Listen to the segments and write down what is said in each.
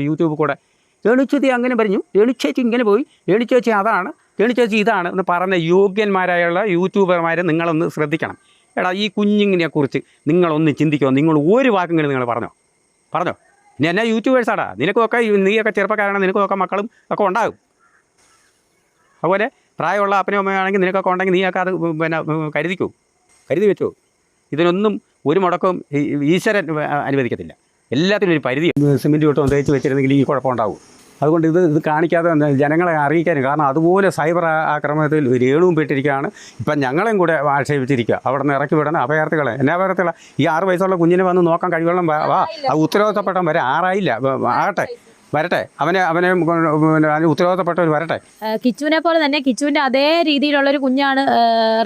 YouTube കൂടെ. രേണുച്ചേച്ചി അങ്ങനെ പറഞ്ഞു. രേണുച്ചേച്ചി ഇങ്ങനെ പോയി. രേണുച്ചേച്ചി അതാണ്. രേണുച്ചേച്ചി ഇതാണ് എന്ന് പറഞ്ഞ യോഗ്യന്മാരായുള്ള യൂട്യൂബർമാരെ നിങ്ങളൊന്ന് ശ്രദ്ധിക്കണം. എടാ ഈ കുഞ്ഞിങ്ങിനെക്കുറിച്ച് നിങ്ങളൊന്ന് ചിന്തിക്കുമോ നിങ്ങൾ ഒരു വാക്കെങ്കിലും നിങ്ങൾ പറഞ്ഞോ. പറഞ്ഞോ. ഇനി എന്നാ യൂട്യൂബേഴ്സാടാ നിനക്കൊക്കെ നീയൊക്കെ ചെറുപ്പക്കാരാണ്. നിനക്കൊക്കെ മക്കളും ഒക്കെ ഉണ്ടാകും. അതുപോലെ പ്രായമുള്ള അപ്പനും അമ്മയാണെങ്കിൽ നിനക്കൊക്കെ ഉണ്ടെങ്കിൽ നീയൊക്കെ അത് പിന്നെ കരുതിക്കൂ. കരുതി വെച്ചോ. ഇതിനൊന്നും ഒരു മുടക്കവും ഈശ്വരൻ അനുവദിക്കത്തില്ല. എല്ലാത്തിനും ഒരു പരിധി. സിമെന്റ് തൊട്ട് തേച്ച് വെച്ചിരുന്നെങ്കിൽ ഈ കുഴപ്പമുണ്ടാവും. അതുകൊണ്ട് ഇത് ഇത് കാണിക്കാതെ ജനങ്ങളെ അറിയിക്കാനും കാരണം അതുപോലെ സൈബർ ആക്രമണത്തിൽ രേണുവും പെട്ടിരിക്കുകയാണ്. ഇപ്പം ഞങ്ങളെയും കൂടെ ആക്ഷേപിച്ചിരിക്കുക. അവിടെ നിന്ന് ഇറക്കി വിടണം. അഭയാർത്ഥികളെ. എന്നാ അഭയാർത്ഥികളെ? ഈ ആറ് വയസ്സുള്ള കുഞ്ഞിനെ വന്ന് നോക്കാൻ കഴിവുള്ള വാ അത് ആ ഉത്തരവാദിത്തപ്പെട്ടവൻ വരെ ആറായില്ല. ആകട്ടെ. വരട്ടെ. അവനെ അവനെ ഉത്തരവാദിത്തപ്പെട്ടവർ വരട്ടെ. കിച്ചുവിനെ പോലെ തന്നെ കിച്ചുവിന്റെ അതേ രീതിയിലുള്ള ഒരു കുഞ്ഞാണ്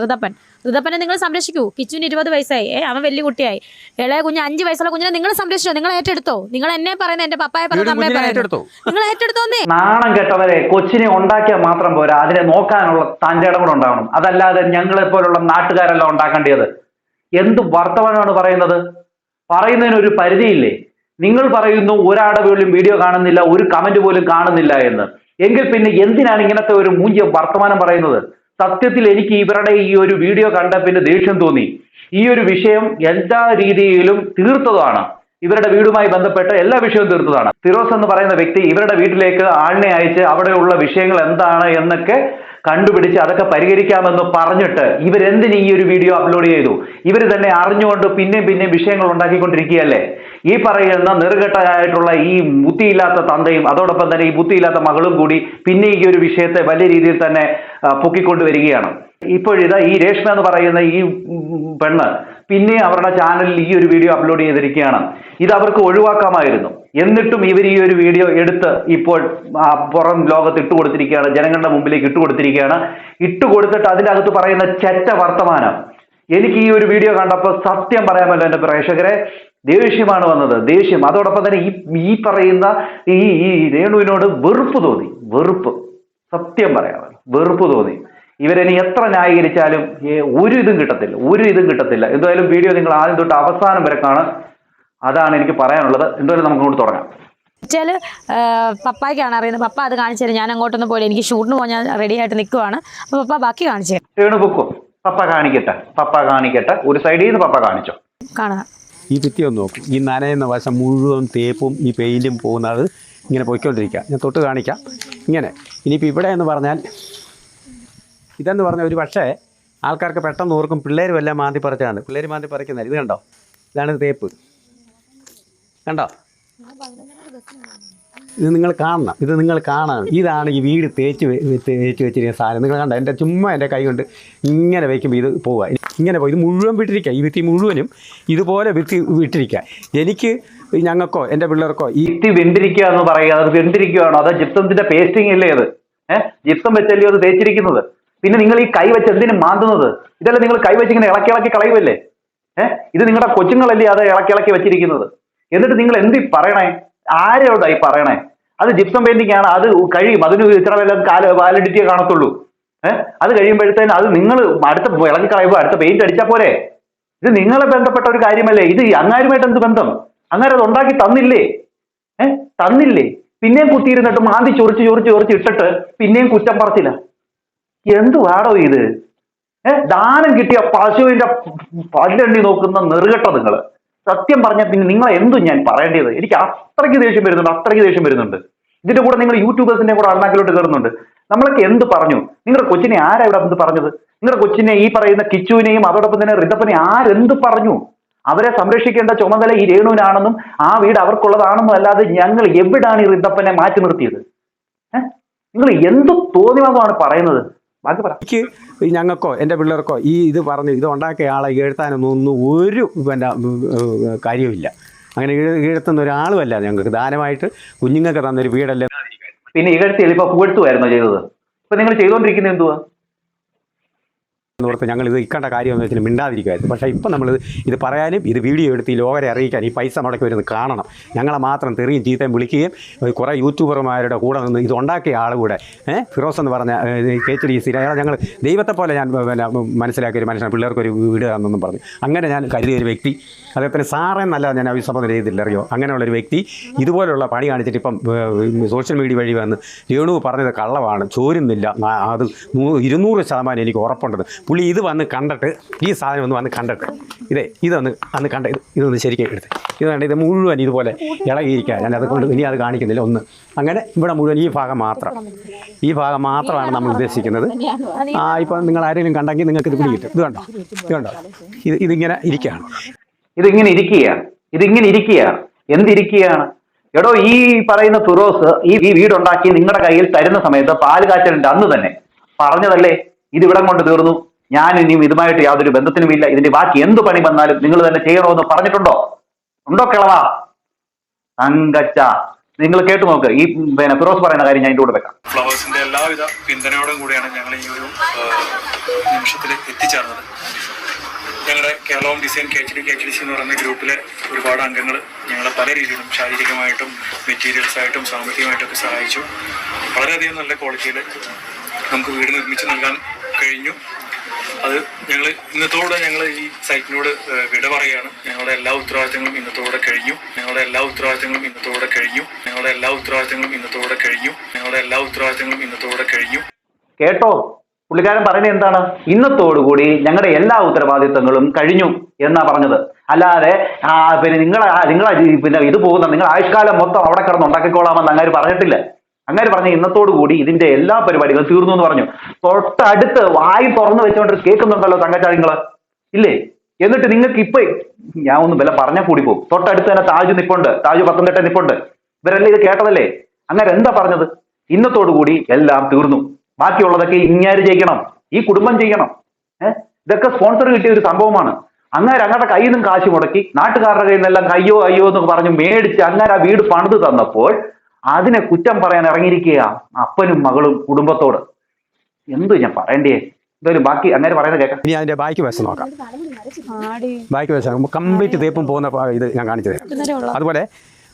ഋതപ്പൻ. ഋതപ്പനെ നിങ്ങൾ സംരക്ഷിക്കൂ. കിച്ചുവിന് ഇരുപത് വയസ്സായി. ഏ അവൻ വലിയ കുട്ടിയായി. ഇളയ കുഞ്ഞ് അഞ്ച് വയസ്സുള്ള കുഞ്ഞിനെ നിങ്ങൾ സംരക്ഷിച്ചോ? നിങ്ങൾ ഏറ്റെടുത്തോ? നിങ്ങൾ എന്നെ പറയുന്നത് എന്റെ പപ്പായെ പറയുന്നത് അമ്മയെ നിങ്ങൾ ഏറ്റെടുത്തോന്നേ നാണം കെട്ടവരെ കൊച്ചിനെ ഉണ്ടാക്കിയാൽ മാത്രം പോരാ. അതിനെ നോക്കാനുള്ള തന്റെ ഇടം കൂടെ ഉണ്ടാവണം. അതല്ലാതെ ഞങ്ങളെ പോലുള്ള നാട്ടുകാരെല്ലാം ഉണ്ടാക്കേണ്ടത് എന്ത് വർത്തമാനമാണ് പറയുന്നത്? പറയുന്നതിന് ഒരു പരിധിയില്ലേ? നിങ്ങൾ പറയുന്നു ഒരാടെ പോലും വീഡിയോ കാണുന്നില്ല ഒരു കമന്റ് പോലും കാണുന്നില്ല എന്ന്. എങ്കിൽ പിന്നെ എന്തിനാണ് ഇങ്ങനത്തെ ഒരു മൂഞ്ചിയ വർത്തമാനം പറയുന്നത്? സത്യത്തിൽ എനിക്ക് ഇവരുടെ ഈ ഒരു വീഡിയോ കണ്ട പിന്നെ ദേഷ്യം തോന്നി. ഈ ഒരു വിഷയം എല്ലാ രീതിയിലും തീർത്തതാണ്. ഇവരുടെ വീടുമായി ബന്ധപ്പെട്ട എല്ലാ വിഷയവും തീർത്തതാണ്. ഫിറോസ് എന്ന് പറയുന്ന വ്യക്തി ഇവരുടെ വീട്ടിലേക്ക് ആളിനെ അയച്ച് അവിടെയുള്ള വിഷയങ്ങൾ എന്താണ് എന്നൊക്കെ കണ്ടുപിടിച്ച് അതൊക്കെ പരിഹരിക്കാമെന്ന് പറഞ്ഞിട്ട് ഇവരെന്തിന് ഈ ഒരു വീഡിയോ അപ്ലോഡ് ചെയ്തു? ഇവർ തന്നെ അറിഞ്ഞുകൊണ്ട് പിന്നെയും പിന്നെയും വിഷയങ്ങൾ ഉണ്ടാക്കിക്കൊണ്ടിരിക്കുകയല്ലേ? ഈ പറയുന്ന നെറുകെട്ടായിട്ടുള്ള ഈ ബുദ്ധിയില്ലാത്ത തന്തയും അതോടൊപ്പം തന്നെ ഈ ബുദ്ധിയില്ലാത്ത മകളും കൂടി പിന്നെ ഈ ഒരു വിഷയത്തെ വലിയ രീതിയിൽ തന്നെ പൊക്കിക്കൊണ്ടുവരികയാണ് ഇപ്പോഴിതാ ഈ രേഷ്മ എന്ന് പറയുന്ന ഈ പെണ്ണ് പിന്നെ അവരുടെ ചാനലിൽ ഈ ഒരു വീഡിയോ അപ്ലോഡ് ചെയ്തിരിക്കുകയാണ്. ഇത് അവർക്ക് ഒഴിവാക്കാമായിരുന്നു. എന്നിട്ടും ഇവർ ഈ ഒരു വീഡിയോ എടുത്ത് ഇപ്പോൾ പുറം ലോകത്ത് ഇട്ടുകൊടുത്തിരിക്കുകയാണ് ജനങ്ങളുടെ മുമ്പിലേക്ക് ഇട്ടുകൊടുത്തിരിക്കുകയാണ് ഇട്ടുകൊടുത്തിട്ട് അതിന്റെ അകത്ത് പറയുന്ന ചെറ്റ വർത്തമാനം. എനിക്ക് ഈ ഒരു വീഡിയോ കണ്ടപ്പോൾ സത്യം പറയാമല്ലോ എന്റെ പ്രേക്ഷകരെ. ദേഷ്യമാണ് വന്നത്. ദേഷ്യം. അതോടൊപ്പം തന്നെ ഈ ഈ പറയുന്ന ഈ ഈ രേണുവിനോട് വെറുപ്പ് തോന്നി. വെറുപ്പ്. സത്യം പറയാമല്ലോ വെറുപ്പ് തോന്നി. ഇവരിനി എത്ര ന്യായീകരിച്ചാലും ഒരു ഇതും കിട്ടത്തില്ല. ഒരു ഇതും കിട്ടത്തില്ല. എന്തായാലും വീഡിയോ നിങ്ങൾ ആദ്യം തൊട്ട് അവസാനം വരെ കാണാം അതാണ് എനിക്ക് പറയാനുള്ളത്. എന്തായാലും നമുക്ക് ഇങ്ങോട്ട് തുടങ്ങാം. ചില പപ്പായ്ക്കാണ് അറിയുന്നത്. പപ്പ അത് കാണിച്ചു തരും. ഞാൻ അങ്ങോട്ടൊന്നും പോയില്ല എനിക്ക് ഷൂട്ടിന് പോകാൻ ഞാൻ റെഡി ആയിട്ട് നിൽക്കുവാണ് അപ്പൊ പപ്പ ബാക്കി കാണിച്ചു തരും. പപ്പ കാണിക്കട്ടെ പപ്പ കാണിക്കട്ടെ. ഒരു സൈഡിൽ നിന്ന് പപ്പ കാണിച്ചോ. കാണാം. ഈ ഭിത്തി ഒന്ന് നോക്കും. ഈ നനയുന്ന വശം മുഴുവൻ തേപ്പും ഈ പെയിലും പോകുന്നത് ഇങ്ങനെ പോയിക്കൊണ്ടിരിക്കുക. ഞാൻ തൊട്ട് കാണിക്കാം. ഇങ്ങനെ. ഇനിയിപ്പോൾ ഇവിടെ എന്ന് പറഞ്ഞാൽ ഇതെന്ന് പറഞ്ഞാൽ ഒരു പക്ഷേ ആൾക്കാർക്ക് പെട്ടെന്ന് ഓർക്കും പിള്ളേർ വല്ല മാന്തി പറിച്ചാണ് പിള്ളേർ മാന്തി പറിക്കുന്നത് ഇത് കണ്ടോ? ഇതാണ് തേപ്പ്. കണ്ടോ? ഇത് നിങ്ങൾ കാണണം. ഇത് നിങ്ങൾ കാണണം. ഇതാണ് ഈ വീട് തേച്ച് തേച്ച് വെച്ചിരിക്കുന്ന സാധനം. നിങ്ങൾ കണ്ട? എന്റെ ചുമ്മാ എന്റെ കൈ കൊണ്ട് ഇങ്ങനെ വയ്ക്കുമ്പോൾ ഇത് പോവുക. ഇങ്ങനെ പോയി ഇത് മുഴുവൻ വിട്ടിരിക്കുക. ഈ ഭിത്തി മുഴുവനും ഇതുപോലെ ഭിത്തി വിട്ടിരിക്കുക. എനിക്ക് ഞങ്ങൾക്കോ എന്റെ പിള്ളേർക്കോ ഈ ഇത്തി വെന്തിരിക്കുക എന്ന് പറയുക അത് വെന്തിരിക്കുകയാണോ? അതോ ജിപ്സത്തിന്റെ പേസ്റ്റിംഗ് അല്ലേ അത്? ഏഹ് ജിപ്സം വെച്ചല്ലേ അത് തേച്ചിരിക്കുന്നത്? പിന്നെ നിങ്ങൾ ഈ കൈ വെച്ച് എന്തിനു മാന്തുന്നത്? ഇതല്ലേ നിങ്ങൾ കൈ വെച്ച് ഇങ്ങനെ ഇളക്കി ഇളക്കി കളയുമല്ലേ ഏഹ് ഇത് നിങ്ങളുടെ കൊച്ചുങ്ങളല്ലേ അത് ഇളക്കി ഇളക്കി വെച്ചിരിക്കുന്നത്? എന്നിട്ട് നിങ്ങൾ എന്തി പറയണേ? ആരോടാ ഈ പറയണേ? അത് ജിപ്സം പെയിന്റിംഗ് ആണ്. അത് കഴിയും. അതിന് ഇത്ര വല്ല കാല വാലിഡിറ്റിയെ കാണത്തുള്ളൂ. ഏഹ് അത് കഴിയുമ്പോഴത്തേന് അത് നിങ്ങൾ അടുത്ത വിളക്ക് കളയുമ്പോൾ അടുത്ത പെയിന്റ് അടിച്ചാൽ പോരെ. ഇത് നിങ്ങളെ ബന്ധപ്പെട്ട ഒരു കാര്യമല്ലേ? ഇത് അങ്ങാരുമായിട്ട് എന്ത് ബന്ധം? അങ്ങനെ അത് ഉണ്ടാക്കി തന്നില്ലേ? ഏ? തന്നില്ലേ? പിന്നെയും കുത്തിയിരുന്നിട്ട് മാന്തി ചൊറിച്ച് ചൊറിച്ച് ചൊറിച്ച് ഇട്ടിട്ട് പിന്നെയും കുറ്റം പറച്ചില്ല. എന്തുവാടോ ഇത്? ഏഹ് ദാനം കിട്ടിയ പശുവിന്റെ പല്ലെണ്ണി നോക്കുന്ന നെറുകെട്ട നിങ്ങൾ സത്യം പറഞ്ഞാൽ പിന്നെ നിങ്ങൾ എന്തും ഞാൻ പറയേണ്ടത്? എനിക്ക് അത്രയ്ക്ക് ദേഷ്യം വരുന്നുണ്ട് അത്രയ്ക്ക് ദേഷ്യം വരുന്നുണ്ട്. ഇതിന്റെ കൂടെ നിങ്ങൾ യൂട്യൂബേഴ്സിന്റെ കൂടെ അണ്ണാക്കിലോട്ട് കയറുന്നുണ്ട്. നമ്മളൊക്കെ എന്ത് പറഞ്ഞു? നിങ്ങളുടെ കൊച്ചിനെ ആരാ ഇവിടെ എന്ത് പറഞ്ഞത്? നിങ്ങളുടെ കൊച്ചിനെ ഈ പറയുന്ന കിച്ചുവിനെയും അതോടൊപ്പം തന്നെ റിതപ്പനെ ആരെന്ത് പറഞ്ഞു? അവരെ സംരക്ഷിക്കേണ്ട ചുമതല ഈ രേണുവിനാണെന്നും ആ വീട് അവർക്കുള്ളതാണെന്നും അല്ലാതെ ഞങ്ങൾ എവിടാണ് ഈ റിതപ്പനെ മാറ്റി നിർത്തിയത്? നിങ്ങൾ എന്ത് തോന്നിവാദമാണ് പറയുന്നത്? എനിക്ക് ഞങ്ങൾക്കോ എന്റെ പിള്ളേർക്കോ ഈ ഇത് പറഞ്ഞു ഇത് ഉണ്ടാക്കിയ ആളെ എഴുത്താനൊന്നും ഒന്നും ഒരു പിന്നെ കാര്യമില്ല അങ്ങനെ എഴുത്തുന്ന ഒരാളുമല്ല ഞങ്ങൾക്ക്. ദാനമായിട്ട് കുഞ്ഞുങ്ങൾക്ക് തന്നൊരു വീടല്ലേ? പിന്നെ ഇകഴ്ത്തിയിൽ ഇപ്പൊ പൂഴ്ത്തുമായിരുന്നോ ചെയ്തത്? ഇപ്പൊ നിങ്ങൾ ചെയ്തുകൊണ്ടിരിക്കുന്നത് എന്തുവാ? എന്നോർത്ത് ഞങ്ങൾ ഇത് ഇക്കണ്ട കാര്യം എന്ന് വെച്ചാൽ മിണ്ടാതിരിക്കുമായിരുന്നു പക്ഷേ ഇപ്പം നമ്മൾ ഇത് പറയാനും ഇത് വീഡിയോ എടുത്ത് ഈ ലോകരെ അറിയിക്കാൻ ഈ പൈസ മുടക്കി വരുന്നത് കാണണം. ഞങ്ങളെ മാത്രം തെറിയും ചീത്തയും വിളിക്കുകയും കുറേ യൂട്യൂബർമാരുടെ കൂടെ നിന്ന് ഇത് ഉണ്ടാക്കിയ ആൾ കൂടെ ഏഹ് ഫിറോസ് എന്ന് പറഞ്ഞ കെ എച്ച് ഡി സി ഞങ്ങൾ ദൈവത്തെ പോലെ ഞാൻ പിന്നെ മനസ്സിലാക്കിയ ഒരു മനുഷ്യൻ പിള്ളേർക്കൊരു വീട് തന്നെന്നും പറഞ്ഞു. അങ്ങനെ ഞാൻ കരുതിയ ഒരു വ്യക്തി അതേപോലെ സാറേ നല്ല ഞാൻ അഭിസംബോധന ചെയ്തില്ല അറിയോ? അങ്ങനെയുള്ള ഒരു വ്യക്തി ഇതുപോലുള്ള പണി കാണിച്ചിട്ട് ഇപ്പം സോഷ്യൽ മീഡിയ വഴി വന്ന് രേണു പറഞ്ഞത് കള്ളമാണ് ചോരുന്നില്ല അത് ഇരുന്നൂറ് ശതമാനം എനിക്ക് ഉറപ്പുണ്ടത് പുള്ളി ഇത് വന്ന് കണ്ടിട്ട് ഈ സാധനം ഒന്ന് വന്ന് കണ്ടിട്ട് ഇതേ ഇതൊന്ന് അന്ന് കണ്ട ഇത് ഇതൊന്ന് ശരിക്കും എടുത്ത്. ഇത് കണ്ട ഇത് മുഴുവൻ ഇതുപോലെ ഇളകിയിരിക്കുക ഞാൻ അതുകൊണ്ട് ഇനി അത് കാണിക്കുന്നില്ല ഒന്ന്. അങ്ങനെ ഇവിടെ മുഴുവൻ ഈ ഭാഗം മാത്രം. ഈ ഭാഗം മാത്രമാണ് നമ്മൾ ഉദ്ദേശിക്കുന്നത്. ആ ഇപ്പം നിങ്ങൾ ആരെങ്കിലും കണ്ടെങ്കിൽ നിങ്ങൾക്ക് ഇത് പിടികിട്ടും ഇത് കണ്ടോ? ഇത് കണ്ടോ? ഇത് ഇതിങ്ങനെ ഇരിക്കുകയാണ്. ഇതിങ്ങനെ ഇരിക്കുകയാണ്. ഇതിങ്ങനെ ഇരിക്കുകയാണ്. എന്തിരിക്കുകയാണ്? എടോ ഈ പറയുന്ന ഫിറോസ് ഈ ഈ വീടുണ്ടാക്കി നിങ്ങളുടെ കയ്യിൽ തരുന്ന സമയത്ത് പാൽ കാച്ചലിന്റെ അന്ന് തന്നെ പറഞ്ഞതല്ലേ? ഇത് ഇവിടം കൊണ്ട് തീർന്നു. ഞാൻ ഇനിയും ഇതുമായിട്ട് യാതൊരു ബന്ധത്തിനുമില്ല. ഇതിന്റെ ബാക്കി എന്ത് പണി വന്നാലും നിങ്ങൾ തന്നെ ചെയ്യണമെന്ന് പറഞ്ഞിട്ടുണ്ടോ? ഉണ്ടോ കിളവ? തങ്കച്ച നിങ്ങൾ കേട്ടു നോക്ക്. ഈ പിന്നെ ഫിറോസ് പറയുന്ന കാര്യം ഞാൻ ഇതിന്റെ കൂടെ വെക്കാം. ഫ്ലവേഴ്സിന്റെ എല്ലാവിധ പിന്തുണയോടും കൂടിയാണ് ഞങ്ങൾ ഈ ഒരു നിമിഷത്തിൽ എത്തിച്ചേർന്നത്. ഞങ്ങളുടെ കേരളവും design K H D K H D C എന്ന് പറയുന്ന ഗ്രൂപ്പിലെ ഒരുപാട് അംഗങ്ങൾ ഞങ്ങളെ പല രീതിയിലും ശാരീരികമായിട്ടും മെറ്റീരിയൽസ് ആയിട്ടും സാമ്പത്തികമായിട്ടും ഒക്കെ സഹായിച്ചു. വളരെയധികം നല്ല ക്വാളിറ്റിയിൽ നമുക്ക് വീട് നിർമ്മിച്ച് നൽകാൻ കഴിഞ്ഞു. അത് ഞങ്ങൾ ഇന്നത്തോടെ ഞങ്ങൾ ഈ സൈറ്റിനോട് വിട പറയുകയാണ്. ഞങ്ങളുടെ എല്ലാ ഉത്തരവാദിത്തങ്ങളും ഇന്നത്തോടെ കഴിഞ്ഞു. ഞങ്ങളുടെ എല്ലാ ഉത്തരവാദിത്തങ്ങളും ഇന്നത്തോടെ കഴിഞ്ഞു. ഞങ്ങളുടെ എല്ലാ ഉത്തരവാദിത്തങ്ങളും ഇന്നത്തോടെ കഴിഞ്ഞു. ഞങ്ങളുടെ എല്ലാ ഉത്തരവാദിത്തങ്ങളും ഇന്നത്തോടെ കഴിഞ്ഞു. കേട്ടോ? പുള്ളിക്കാരൻ പറയുന്നത് എന്താണ്? ഇന്നത്തോടുകൂടി ഞങ്ങളുടെ എല്ലാ ഉത്തരവാദിത്തങ്ങളും കഴിഞ്ഞു എന്നാ പറഞ്ഞത്. അല്ലാതെ പിന്നെ നിങ്ങളെ നിങ്ങളെ പിന്നെ ഇത് പോകുന്ന നിങ്ങൾ ആയുഷ്കാലം മൊത്തം അവിടെ കിടന്ന് ഉണ്ടാക്കിക്കോളാമെന്ന് അങ്ങനെ പറഞ്ഞിട്ടില്ല. അങ്ങാര് പറഞ്ഞ ഇന്നത്തോടുകൂടി ഇതിന്റെ എല്ലാ പരിപാടികളും തീർന്നു എന്ന് പറഞ്ഞു. തൊട്ടടുത്ത് വായി തുറന്നു വെച്ചുകൊണ്ട് കേൾക്കുന്നുണ്ടല്ലോ തങ്കച്ചാഴിങ്ങൾ ഇല്ലേ? എന്നിട്ട് നിങ്ങൾക്ക് ഇപ്പൊ ഞാൻ ഒന്ന് വില പറഞ്ഞാൽ കൂടി പോകും. തൊട്ടടുത്ത് തന്നെ താജ് നിപ്പുണ്ട്. താജ് പത്തനംതിട്ട നിപ്പുണ്ട്. ഇവരെല്ലാം ഇത് കേട്ടതല്ലേ? അങ്ങനെ എന്താ പറഞ്ഞത്? ഇന്നത്തോടുകൂടി എല്ലാം തീർന്നു. ബാക്കിയുള്ളതൊക്കെ ഇങ്ങാര് ചെയ്യണം. ഈ കുടുംബം ചെയ്യണം. ഏഹ് ഇതൊക്കെ സ്പോൺസർ കിട്ടിയ ഒരു സംഭവമാണ്. അങ്ങനെ അങ്ങയുടെ കയ്യിൽ നിന്നും കാശ് മുടക്കി നാട്ടുകാരുടെ കയ്യിൽ നിന്നെല്ലാം കയ്യോ അയ്യോ എന്ന് പറഞ്ഞു മേടിച്ച് അങ്ങനെ ആ വീട് പണിത് തന്നപ്പോൾ അതിനെ കുറ്റം പറയാൻ ഇറങ്ങിയിരിക്കുക അപ്പനും മകളും കുടുംബത്തോട്. എന്തു ഞാൻ പറയണ്ടേ എന്തായാലും ബാക്കി അങ്ങനെ പറയുന്നത് കേൾക്കാം ഇനി അതിന്റെ ബാക്കി വശം നോക്കാം. ബാക്കി വശം കംപ്ലീറ്റ് തേപ്പും പോകുന്ന ഇത് ഞാൻ കാണിച്ചു തരാം. അതുപോലെ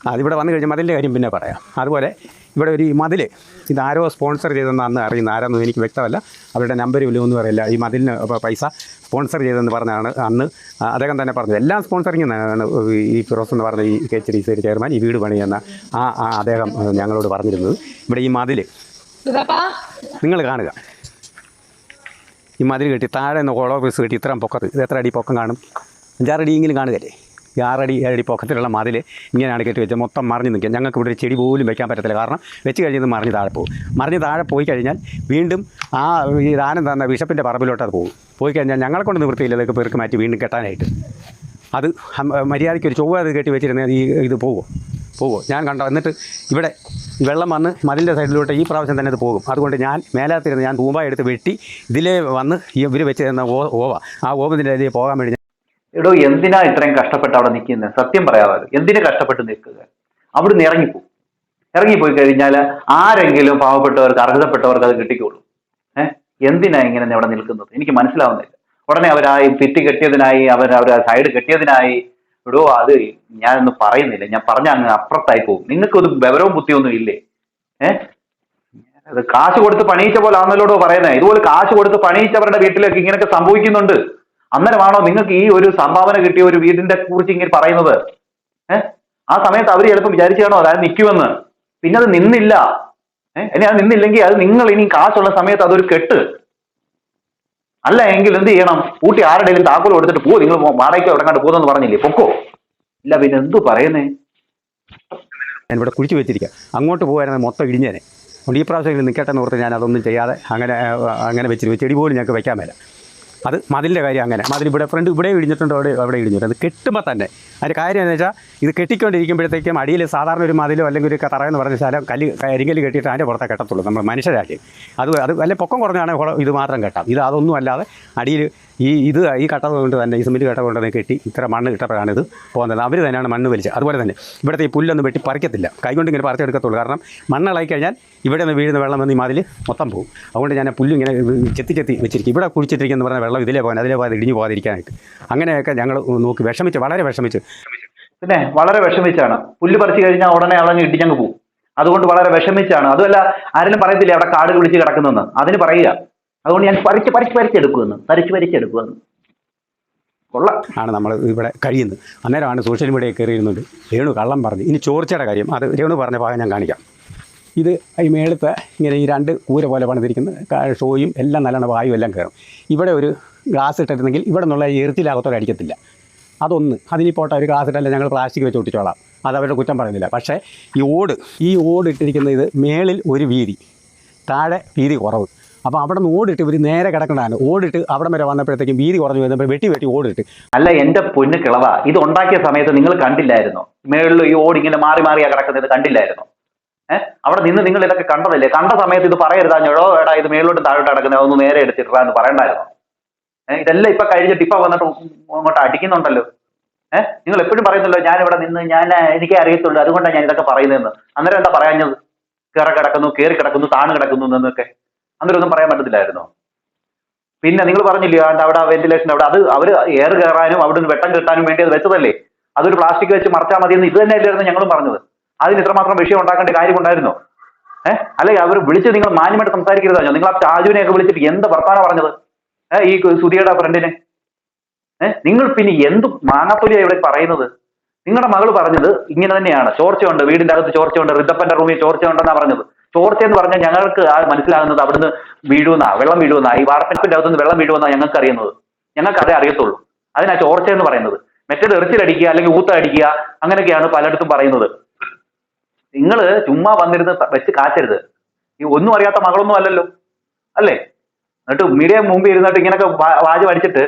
അതിവിടെ വന്നു കഴിഞ്ഞാൽ മതിലിന്റെ കാര്യം പിന്നെ പറയാം. അതുപോലെ ഇവിടെ ഒരു ഈ മതിൽ ഇതാരോ സ്പോൺസർ ചെയ്തെന്ന് അന്ന് അറിയുന്ന ആരാന്നും എനിക്ക് വ്യക്തമല്ല. അവരുടെ നമ്പർ ഒന്നും പറയില്ല. ഈ മതിലിന് പൈസ സ്പോൺസർ ചെയ്തെന്ന് പറഞ്ഞാണ് അന്ന് അദ്ദേഹം തന്നെ പറഞ്ഞത്. എല്ലാം സ്പോൺസറിങ് എന്നാണ് ഈ ഫിറോസ് എന്ന് പറഞ്ഞ ഈ K H D C chairman ഈ വീട് പണിയെന്ന ആ ആ അദ്ദേഹം ഞങ്ങളോട് പറഞ്ഞിരുന്നത്. ഇവിടെ ഈ മതിൽ നിങ്ങൾ കാണുക. ഈ മതിൽ കെട്ടി താഴെ നിന്ന് കോളോ പീസ് കെട്ടി ഇത്രയും പൊക്കത്ത്. ഇത് എത്ര അടി പൊക്കം കാണും? അഞ്ചാറ് അടിയെങ്കിലും കാണുകയല്ലേ? ഈ ആറടി ഏഴടി പൊക്കത്തിലുള്ള മതിൽ ഇങ്ങനെയാണ് കെട്ടി വെച്ചത്. മൊത്തം മറിഞ്ഞ് നിൽക്കുക. ഞങ്ങൾക്ക് ഇവിടെ ഒരു ചെടി പോലും വെക്കാൻ പറ്റത്തില്ല. കാരണം വെച്ച് കഴിഞ്ഞത് മറിഞ്ഞ് താഴെ പോകും. മറിഞ്ഞ് താഴെ പോയി കഴിഞ്ഞാൽ വീണ്ടും ആ ഈ ദാനം തന്ന വിഷപ്പിന്റെ പറമ്പിലോട്ട് അത് പോകും. പോയി കഴിഞ്ഞാൽ ഞങ്ങളെ കൊണ്ട് നിവൃത്തിയില്ല. ഇതൊക്കെ പെറുക്ക് മാറ്റി വീണ്ടും കെട്ടാനായിട്ട്. അത് മര്യാദയ്ക്ക് ഒരു ചൊവ്വ അത് കെട്ടി വെച്ചിരുന്ന ഈ ഇത് പോകുമോ പോകുമോ ഞാൻ കണ്ടോ? എന്നിട്ട് ഇവിടെ വെള്ളം വന്ന് മതിലിന്റെ സൈഡിലോട്ട് ഈ പ്രാവശ്യം തന്നെ അത് പോകും. അതുകൊണ്ട് ഞാൻ മേലാത്തിരുന്ന് ഞാൻ തൂമ്പ എടുത്ത് വെട്ടി ഇതിലേ വന്ന് ഇവർ വെച്ച് തന്ന ഓവ. ആ ഓവത്തിന്റെ ഇതിൽ പോകാൻ വേണ്ടി എടോ എന്തിനാ ഇത്രയും കഷ്ടപ്പെട്ട് അവിടെ നിൽക്കുന്നത് സത്യം പറയാതെ എന്തിനു കഷ്ടപ്പെട്ട് നിൽക്കുക? അവിടുന്ന് ഇറങ്ങിപ്പോ ഇറങ്ങിപ്പോയി കഴിഞ്ഞാൽ ആരെങ്കിലും പാവപ്പെട്ടവർക്ക് അർഹതപ്പെട്ടവർക്ക് അത് കിട്ടിക്കോളും. ഏഹ് എന്തിനാ ഇങ്ങനെ അവിടെ നിൽക്കുന്നത്? എനിക്ക് മനസ്സിലാവുന്നില്ല. ഉടനെ അവരായി ഭിത്തി കെട്ടിയതിനായി അവർ അവർ സൈഡ് കെട്ടിയതിനായി എടോ അത് ഞാനൊന്നും പറയുന്നില്ല. ഞാൻ പറഞ്ഞ അങ്ങ് അപ്പുറത്തായി പോകും. നിങ്ങൾക്ക് ഒരു വിവരവും ബുദ്ധിയൊന്നും ഇല്ലേ? ഏഹ് അത് കാശ് കൊടുത്ത് പണിയിച്ച പോലെ ആണല്ലോടോ പറയുന്നത് ഇതുപോലെ കാശ് കൊടുത്ത് പണിയിച്ചവരുടെ വീട്ടിലേക്ക് ഇങ്ങനെയൊക്കെ സംഭവിക്കുന്നുണ്ട്. അന്നേരമാണോ നിങ്ങൾക്ക് ഈ ഒരു സംഭാവന കിട്ടിയ ഒരു വീടിന്റെ കുറിച്ച് ഇങ്ങനെ പറയുന്നത്? ഏഹ് ആ സമയത്ത് അവർ ചിലപ്പോൾ വിചാരിച്ചാണോ അതായത് നിൽക്കുമെന്ന് പിന്നെ അത് നിന്നില്ല. ഏഹ് ഇനി അത് നിന്നില്ലെങ്കിൽ അത് നിങ്ങൾ ഇനി കാശുള്ള സമയത്ത് അതൊരു കെട്ട്. അല്ല എങ്കിൽ എന്ത് ചെയ്യണം? കൂട്ടി ആരുടെയും താക്കോൽ കൊടുത്തിട്ട് പോ. നിങ്ങൾ വാടകയ്ക്ക് എവിടെങ്ങാണ്ട് പോകുന്നെന്ന് പറഞ്ഞില്ലേ? പൊക്കോ. ഇല്ല പിന്നെ എന്തു പറയുന്നേ? ഞാൻ ഇവിടെ കുഴിച്ചു വെച്ചിരിക്കുക അങ്ങോട്ട് പോകുമായിരുന്നത് മൊത്തം ഇടിഞ്ഞേനെ. അതുകൊണ്ട് ഈ പ്രാവശ്യം നിൽക്കട്ടെ എന്ന് ഓർത്ത് ഞാൻ അതൊന്നും ചെയ്യാതെ അങ്ങനെ അങ്ങനെ വെച്ചിരുന്നു ചെടി പോലും ഞങ്ങൾക്ക് വെക്കാൻ മേല. അത് മതിലിന്റെ കാര്യം അങ്ങനെ. മതിൽ ഇവിടെ ഫ്രണ്ട് ഇവിടെ ഇടിഞ്ഞിട്ടുണ്ട് അവിടെ അവിടെ ഇടിഞ്ഞിട്ടുണ്ട്. അത് കെട്ടുമ്പോൾ തന്നെ. അതിന്റെ കാര്യം എന്ന് വെച്ചാൽ ഇത് കെട്ടിക്കൊണ്ടിരിക്കുമ്പോഴത്തേക്കും അടിയിൽ സാധാരണ ഒരു മതിലോ അല്ലെങ്കിൽ ഒരു തറയെന്ന് പറഞ്ഞ സ്ഥലം കല്ല് കരിങ്കൽ കെട്ടിയിട്ട് അതിന്റെ പുറത്തെ കെട്ടത്തുള്ളൂ. നമ്മൾ മനുഷ്യരാക്കി. അത് അത് വല്ല പൊക്കം കുറഞ്ഞാണെങ്കിൽ ഇത് മാത്രം കെട്ടാം. ഇത് അതൊന്നും അല്ലാതെ അടിയിൽ ഈ ഇത് ഈ കട്ട കൊണ്ട് തന്നെ ഈ സിമെന്റ് കട്ട കൊണ്ട് തന്നെ കെട്ടി ഇത്ര മണ്ണ് കിട്ടപ്പോഴാണ് ഇത് പോകുന്നത്. അവർ തന്നെയാണ് മണ്ണ് വലിച്ചത്. അതുപോലെ തന്നെ ഇവിടുത്തെ ഈ പുല്ലൊന്നും വെട്ടി പറിക്കത്തില്ല. കൈകൊണ്ട് ഇങ്ങനെ പറിച്ചെടുക്കത്തുള്ളൂ കാരണം മണ്ണളായി കഴിഞ്ഞാൽ ഇവിടെ നിന്ന് വീഴുന്ന വെള്ളം വന്ന് ഈ മതിൽ മൊത്തം പോകും. അതുകൊണ്ട് ഞാൻ പുല്ലും ഇങ്ങനെ ചെത്തി ചെത്തി വെച്ചിരിക്കും. ഇവിടെ കുഴിച്ചിട്ടിരിക്കുന്ന പറഞ്ഞ വെള്ളം ഇതിലേ പോകാൻ അതിലേ പോകാതെ ഇടിഞ്ഞു പോകാതിരിക്കാനായിട്ട്. അങ്ങനെയൊക്കെ ഞങ്ങൾ നോക്കി വിഷമിച്ച് വളരെ വിഷമിച്ച്. പിന്നെ വളരെ വിഷമിച്ചാണ്. പുല്ല് പറിച്ചു കഴിഞ്ഞാൽ ഉടനെ അളഞ്ഞ് ഇടിഞ്ഞങ്ങ് പോകും അതുകൊണ്ട് വളരെ വിഷമിച്ചാണ്. അതുമല്ല ആരും പറയത്തില്ലേ അവിടെ കാട് വിളിച്ച് കിടക്കുന്നെന്ന്? അതിന് പറയുക. അതുകൊണ്ട് ഞാൻ പറിച്ച് പറിച്ച് പറിച്ചെടുക്കുമെന്ന് പറിച്ച് പറിച്ചെടുക്കുമെന്ന് കൊള്ളാം. ആണ് നമ്മൾ ഇവിടെ കഴിയുന്നത്. അന്നേരമാണ് സോഷ്യൽ മീഡിയയിൽ കയറിയിരുന്നുണ്ട് രേണു കള്ളം പറഞ്ഞു. ഇനി ചോർച്ചയുടെ കാര്യം. അത് രേണു പറഞ്ഞ ഭാഗം ഞാൻ കാണിക്കാം. ഇത് ഈ മേളത്തെ ഇങ്ങനെ ഈ രണ്ട് കൂര പോലെ പണിതിരിക്കുന്ന ഷോയും എല്ലാം നല്ലോണം വായു എല്ലാം കയറും. ഇവിടെ ഒരു ഗ്ലാസ് ഇട്ടിരുന്നെങ്കിൽ ഇവിടെ നിന്നുള്ള എഴുത്തിലാകത്തോടെ അടിക്കത്തില്ല. അതൊന്ന്. അതിനി പോട്ടെ ഒരു ഗ്ലാസ് ഇട്ടല്ല ഞങ്ങൾ പ്ലാസ്റ്റിക് വെച്ച് ഒട്ടിച്ചോളാം. അത് അവരുടെ കുറ്റം പറയുന്നില്ല. പക്ഷേ ഈ ഓട് ഈ ഓട് ഇട്ടിരിക്കുന്ന ഇത് മേളിൽ ഒരു വീതി. താഴെ വീതി കുറവ്. അപ്പോൾ അവിടെ നിന്ന് ഓടിട്ട് ഇവർ നേരെ കിടക്കണ്ടാണ് ഓടിട്ട് അവിടെ വരെ വന്നപ്പോഴത്തേക്കും വീതി കുറഞ്ഞു വരുന്നപ്പോൾ വെട്ടി വെട്ടി ഓടിട്ട് അല്ല എന്റെ പൊന്ന് കിളവ ഇത് ഉണ്ടാക്കിയ സമയത്ത് നിങ്ങൾ കണ്ടില്ലായിരുന്നു. മേളിൽ ഈ ഓടിങ്ങനെ മാറി മാറിയാ കിടക്കുന്നത് കണ്ടില്ലായിരുന്നു. ഏഹ് അവിടെ നിന്ന് നിങ്ങൾ ഇതൊക്കെ കണ്ടതല്ലേ? കണ്ട സമയത്ത് ഇത് പറയരുതാഞ്ഞോ എടാ ഇത് മേളിലോട്ട് താഴോട്ട് കിടക്കുന്നത് ഒന്ന് നേരെ എടുത്തിട്ടാ എന്ന് പറയണ്ടായിരുന്നു. ഏഹ് ഇതെല്ലാം ഇപ്പൊ കഴിഞ്ഞിട്ട് ഇപ്പൊ വന്നിട്ട് അങ്ങോട്ട് അടിക്കുന്നുണ്ടല്ലോ. ഏഹ് നിങ്ങൾ എപ്പോഴും പറയുന്നല്ലോ ഞാൻ ഇവിടെ നിന്ന് ഞാൻ എനിക്കേ അറിയത്തുള്ളൂ അതുകൊണ്ടാണ് ഞാൻ ഇതൊക്കെ പറയുന്നതെന്ന്. അന്നേരം എന്താ പറയാഞ്ഞത്? കയറി കിടക്കുന്നു കയറി കിടക്കുന്നു താണു കിടക്കുന്നു എന്നൊക്കെ. ഒന്നും പറയാൻ പറ്റത്തില്ലായിരുന്നു. പിന്നെ നിങ്ങൾ പറഞ്ഞില്ലയോ ആണ്ട് അവിടെ വെന്റിലേഷൻ അവിടെ അത് അവർ എയർ കയറാനും അവിടെ നിന്ന് വെട്ടം കിട്ടാനും വേണ്ടി അത് വെച്ചതല്ലേ? അതൊരു പ്ലാസ്റ്റിക് വെച്ച് മറച്ചാൽ മതി എന്ന് ഇത് തന്നെയല്ലായിരുന്നു ഞങ്ങളും പറഞ്ഞത്. അതിന് ഇത്രമാത്രം വിഷയം ഉണ്ടാക്കേണ്ട കാര്യമുണ്ടായിരുന്നോ. ഏഹ് അല്ലെ അവർ വിളിച്ച് നിങ്ങൾ മാന്യമായിട്ട് സംസാരിക്കരുതാഞ്ഞോ നിങ്ങൾ ആ ടാജുവിനെയൊക്കെ വിളിച്ചിട്ട് എന്ത് വർത്താനം പറഞ്ഞത്? ഏഹ് ഈ സുധിയുടെ ഫ്രണ്ടിനെ ഏഹ് നിങ്ങൾ പിന്നെ എന്ത് മാങ്ങാത്തൊലിയാണ് ഇവിടെ പറയുന്നത്? നിങ്ങളുടെ മകൾ പറഞ്ഞത് ഇങ്ങനെ തന്നെയാണ്. ചോർച്ചയുണ്ട് വീടിന്റെ അകത്ത് ചോർച്ചയുണ്ട് റിദ്ധപ്പന്റെ റൂമിൽ ചോർച്ചയുണ്ടെന്നാ പറഞ്ഞത്. ചോർച്ച എന്ന് പറഞ്ഞാൽ ഞങ്ങൾക്ക് ആ മനസ്സിലാകുന്നത് അവിടുന്ന് വീഴുമെന്നാ വെള്ളം വീഴുമെന്നാ. ഈ വാർപ്പിന്റെ അകത്തുനിന്ന് വെള്ളം വീഴുമെന്നാ ഞങ്ങൾക്ക് അറിയുന്നത് ഞങ്ങൾക്ക് അതേ അറിയത്തുള്ളൂ. അതിനാ ചോർച്ച എന്ന് പറയുന്നത്. മറ്റേത് എറിച്ചിലടിക്കുക അല്ലെങ്കിൽ ഊത്തടിക്കുക അങ്ങനെയൊക്കെയാണ് പലയിടത്തും പറയുന്നത്. നിങ്ങൾ ചുമ്മാ വന്നിരുന്ന് വെച്ച് കാച്ചരുത്. ഈ ഒന്നും അറിയാത്ത മകളൊന്നും അല്ലല്ലോ. അല്ലേ? എന്നിട്ട് മീഡിയ മുമ്പിൽ ഇരുന്നിട്ട് ഇങ്ങനെയൊക്കെ വാ- പഠിച്ചിട്ട്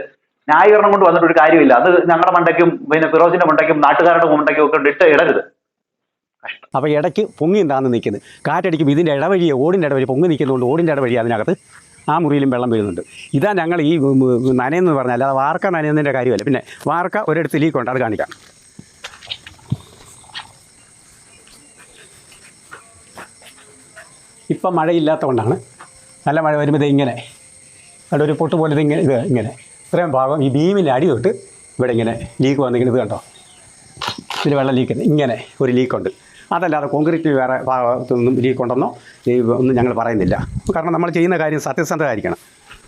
ന്യായീകരണം കൊണ്ട് വന്നിട്ട് ഒരു കാര്യമില്ല. അത് ഞങ്ങളുടെ മണ്ടയ്ക്കും പിന്നെ ഫിറോസിന്റെ മണ്ടയ്ക്കും നാട്ടുകാരുടെ മണ്ടയ്ക്കും ഒക്കെ ഇട്ട് ഇടരുത്. അപ്പോൾ ഇടയ്ക്ക് പൊങ്ങി എന്താന്ന് നിൽക്കുന്നത്. കാറ്റടിക്കുമ്പോൾ ഇതിന്റെ ഇടവഴിയെ ഓടിന്റെ ഇടവഴി പൊങ്ങി നിൽക്കുന്നതുകൊണ്ട് ഓടിന്റെ ഇടവഴി അതിനകത്ത് ആ മുറിയിലും വെള്ളം വരുന്നുണ്ട്. ഇതാ ഞങ്ങൾ ഈ നനയെന്ന് പറഞ്ഞാൽ അല്ലാതെ വാർക്ക നനയുന്നതിന്റെ കാര്യമല്ല. പിന്നെ വാർക്ക ഒരിടത്ത് ലീക്കുണ്ട് അത് കാണിക്കാം. ഇപ്പം മഴയില്ലാത്തതുകൊണ്ടാണ്. നല്ല മഴ വരുമ്പോൾ ഇങ്ങനെ. അവിടെ ഒരു പൊട്ട് പോലെ ഇങ്ങനെ ഇത് ഇങ്ങനെ. ഇത്രയും ഭാഗം ഈ ബീമിന്റെ അടി തൊട്ട് ഇവിടെ ഇങ്ങനെ ലീക്ക് വന്നിങ്ങനെ ഇത് കണ്ടോ? ഇതിൽ വെള്ളം ലീക്ക് ഇങ്ങനെ ഒരു ലീക്കുണ്ട് അതല്ലാതെ കോൺക്രീറ്റ് വേറെ ഭാഗത്തൊന്നും ലീക്ക് ഉണ്ടെന്നോ ഒന്നും ഞങ്ങൾ പറയുന്നില്ല. കാരണം നമ്മൾ ചെയ്യുന്ന കാര്യം സത്യസന്ധമായിരിക്കണം